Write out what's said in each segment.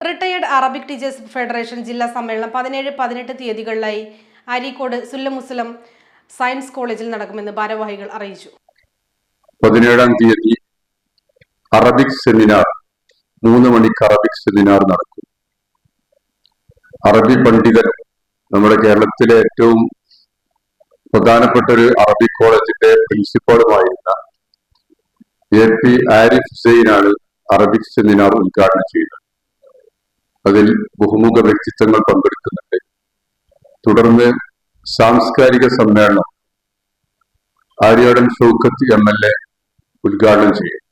Retired Arabic teachers federation ജില്ലാ സമ്മേളനം പതിനേഴ് പതിനെട്ട് തീയതികളിലായി അരീക്കോട് സുല്ലമുസ്ലം സയൻസ് കോളേജിൽ നടക്കുമെന്ന് ഭാരവാഹികൾ അറിയിച്ചു. പതിനേഴാം തീയതി അറബിക് സെമിനാർ മൂന്ന് മണിക്ക് അറബിക് സെമിനാർ നടക്കും. അറബി പണ്ഡിതൻ നമ്മുടെ കേരളത്തിലെ ഏറ്റവും പ്രധാനപ്പെട്ട ഒരു അറബി കോളേജിന്റെ പ്രിൻസിപ്പാളുമായിരുന്ന എ പി ആരിഫ് ഹുസൈനാണ് അറബിക് സെമിനാർ ഉദ്ഘാടനം ചെയ്യുന്നത് അതിൽ ബഹുമുഖ വ്യക്തിത്വങ്ങൾ പങ്കെടുക്കുന്നുണ്ട്. തുടർന്ന് സാംസ്കാരിക സമ്മേളനം Aryadan Shoukath M L A ഉദ്ഘാടനം ചെയ്യും.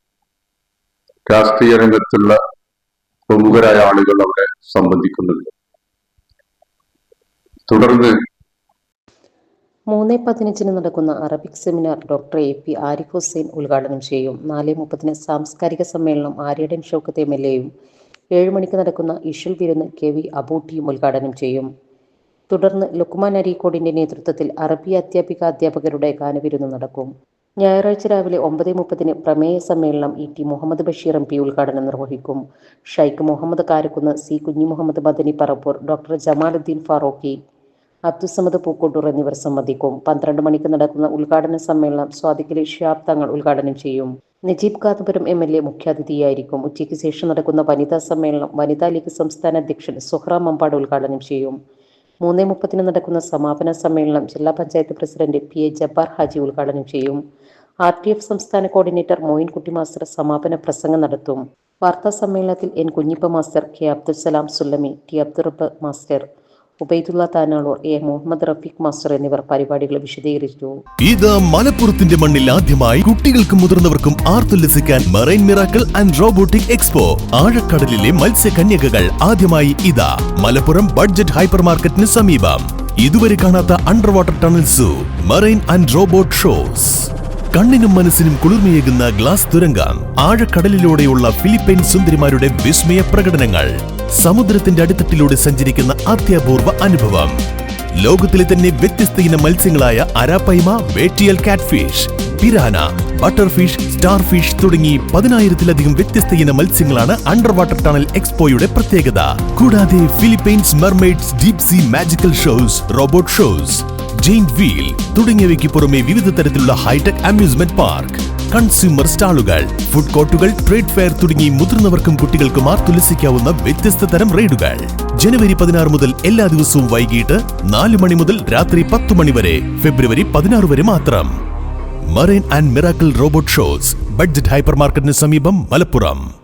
രാഷ്ട്രീയ രംഗത്തുള്ള പ്രമുഖരായ ആളുകൾ അവിടെ സംബന്ധിക്കുന്നുണ്ട്. തുടർന്ന് മൂന്ന് പതിനഞ്ചിന് നടക്കുന്ന Arabic seminar doctor A P Arif Hussain ഉദ്ഘാടനം ചെയ്യും. നാല് മുപ്പതിന് സാംസ്കാരിക സമ്മേളനം ആര്യടൻ ഷൗക്കത്ത് എം എൽ എയും ഏഴ് മണിക്ക് നടക്കുന്ന ഇഷൽ വിരുന്ന് കെ വി അബൂട്ടിയും ഉദ്ഘാടനം ചെയ്യും. തുടർന്ന് ലുക്മാൻ അരീക്കോടിന്റെ നേതൃത്വത്തിൽ അറബി അധ്യാപിക അധ്യാപകരുടെ ഗാനവിരുന്ന് നടക്കും. ഞായറാഴ്ച രാവിലെ ഒമ്പത് മുപ്പതിന് പ്രമേയ സമ്മേളനം E T Muhammad Basheer M P ഉദ്ഘാടനം നിർവഹിക്കും. ഷൈഖ് മുഹമ്മദ് കാരക്കുന്ന് സി കുഞ്ഞി മുഹമ്മദ് മദനി പറപ്പൂർ ഡോക്ടർ ജമാലുദ്ദീൻ ഫാറൂഖി അബ്ദുസമദ് പൂക്കോട്ടൂർ എന്നിവർ സംബന്ധിക്കും. പന്ത്രണ്ട് മണിക്ക് നടക്കുന്ന ഉദ്ഘാടന സമ്മേളനം സ്വാതിക്കിലെ ഷിയാബ് തങ്ങൾ ഉദ്ഘാടനം ചെയ്യും. Najeeb Kanthapuram M L A മുഖ്യാതിഥിയായിരിക്കും. ഉച്ചയ്ക്ക് ശേഷം നടക്കുന്ന വനിതാ സമ്മേളനം വനിതാ ലീഗ് സംസ്ഥാന അധ്യക്ഷൻ സുഹ്ര മമ്പാട് ഉദ്ഘാടനം ചെയ്യും. മൂന്ന് മുപ്പതിന് നടക്കുന്ന സമാപന സമ്മേളനം ജില്ലാ panchayat president P A Jabbar Haji ഉദ്ഘാടനം ചെയ്യും. ആർ ടി എഫ് സംസ്ഥാന കോർഡിനേറ്റർ മോയിൻകുട്ടി മാസ്റ്റർ സമാപന പ്രസംഗം നടത്തും. വാർത്താ സമ്മേളനത്തിൽ N Kunhippa master K Abdul Salam Sullami T Abdurab master Ubaidulla Tanalur A Muhammad Rafeeq master എന്നിവർ പരിപാടികൾ വിശദീകരിച്ചു. ഇത് മലപ്പുറത്തിന്റെ മണ്ണിൽ ആദ്യമായി കുട്ടികൾക്കും മുതിർന്നവർക്കും ആർത്തുല്ലസിക്കാൻ marine miracle and robotic expo ആഴക്കടലിലെ മത്സ്യകന്യകകൾ ആദ്യമായി ഇതാ. മലപ്പുറം ബഡ്ജറ്റ് ഹൈപ്പർ മാർക്കറ്റിന് സമീപം. ഇതുവരെ കാണാത്ത under water tunnel zoo marine and robot shows കണ്ണിനും മനസ്സിനും കുളിർമയേകുന്ന ഗ്ലാസ് തുരങ്കം ആഴക്കടലിലൂടെയുള്ള ഫിലിപ്പൈൻ സുന്ദരിമാരുടെ വിസ്മയ പ്രകടനങ്ങൾ സമുദ്രത്തിന്റെ അടിത്തട്ടിലൂടെ സഞ്ചരിക്കുന്ന അത്യപൂർവ അനുഭവം. ലോകത്തിലെ തന്നെ വ്യത്യസ്ത ഇനം മത്സ്യങ്ങളായ അരാപ്പൈമ വേട്ടിയൽ കാറ്റ്ഫിഷ് പിരാന ബട്ടർഫിഷ് സ്റ്റാർഫിഷ് തുടങ്ങി പതിനായിരത്തിലധികം വ്യത്യസ്ത ഇനം മത്സ്യങ്ങളാണ് അണ്ടർ വാട്ടർ ടണൽ എക്സ്പോയുടെ പ്രത്യേകത. കൂടാതെ Philippines mermaids deep sea magical shows robot shows giant wheel തുടങ്ങിയവയ്ക്ക് പുറമെ വിവിധ തരത്തിലുള്ള ഹൈടെക് അമ്യൂസ്മെന്റ് പാർക്ക് കൺസ്യൂമർ സ്റ്റാളുകൾ ഫുഡ് കോർട്ടുകൾ ട്രേഡ് ഫെയർ തുടങ്ങി മുതിർന്നവർക്കും കുട്ടികൾക്കും തുലസിക്കാവുന്ന വ്യത്യസ്ത തരം റൈഡുകൾ. ജനുവരി പതിനാറ് മുതൽ എല്ലാ ദിവസവും വൈകിട്ട് നാല് മണി മുതൽ രാത്രി പത്ത് മണി വരെ ഫെബ്രുവരി പതിനാറ് വരെ മാത്രം. Marine and miracle robot shows budget hyper മാർക്കറ്റിന് സമീപം മലപ്പുറം.